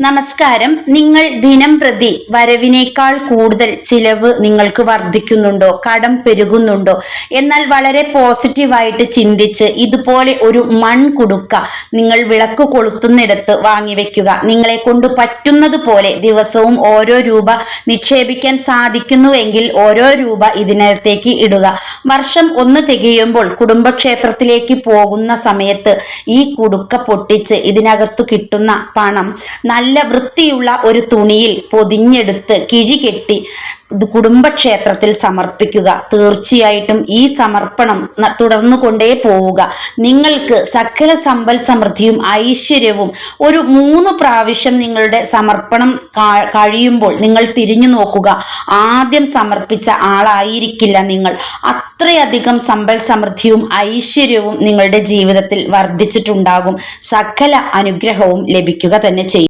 നമസ്കാരം. നിങ്ങൾ ദിനം പ്രതി വരവിനേക്കാൾ കൂടുതൽ ചിലവ് നിങ്ങൾക്ക് വർദ്ധിക്കുന്നുണ്ടോ? കടം പെരുകുന്നുണ്ടോ? എന്നാൽ വളരെ പോസിറ്റീവായിട്ട് ചിന്തിച്ച് ഇതുപോലെ ഒരു മൺകുടുക്ക നിങ്ങൾ വിളക്ക് കൊളുത്തുന്നിടത്ത് വാങ്ങിവെക്കുക നിങ്ങളെ കൊണ്ട് പറ്റുന്നത് പോലെ ദിവസവും ഓരോ രൂപ നിക്ഷേപിക്കാൻ സാധിക്കുന്നുവെങ്കിൽ ഓരോ രൂപ ഇതിനകത്തേക്ക് ഇടുക. വർഷം ഒന്ന് തികയുമ്പോൾ കുടുംബക്ഷേത്രത്തിലേക്ക് പോകുന്ന സമയത്ത് ഈ കുടുക്ക പൊട്ടിച്ച് ഇതിനകത്തു കിട്ടുന്ന പണം നല്ല വൃത്തിയുള്ള ഒരു തുണിയിൽ പൊതിഞ്ഞെടുത്ത് കിഴികെട്ടി കുടുംബക്ഷേത്രത്തിൽ സമർപ്പിക്കുക. തീർച്ചയായിട്ടും ഈ സമർപ്പണം തുടർന്നു കൊണ്ടേ പോവുക. നിങ്ങൾക്ക് സകല സമ്പൽ സമൃദ്ധിയും ഐശ്വര്യവും ഒരു മൂന്ന് പ്രാവശ്യം നിങ്ങളുടെ സമർപ്പണം കഴിയുമ്പോൾ നിങ്ങൾ തിരിഞ്ഞു നോക്കുക. ആദ്യം സമർപ്പിച്ച ആളായിരിക്കില്ല നിങ്ങൾ. അത്രയധികം സമ്പൽ സമൃദ്ധിയും ഐശ്വര്യവും നിങ്ങളുടെ ജീവിതത്തിൽ വർദ്ധിച്ചിട്ടുണ്ടാകും. സകല അനുഗ്രഹവും ലഭിക്കുക തന്നെ ചെയ്യും.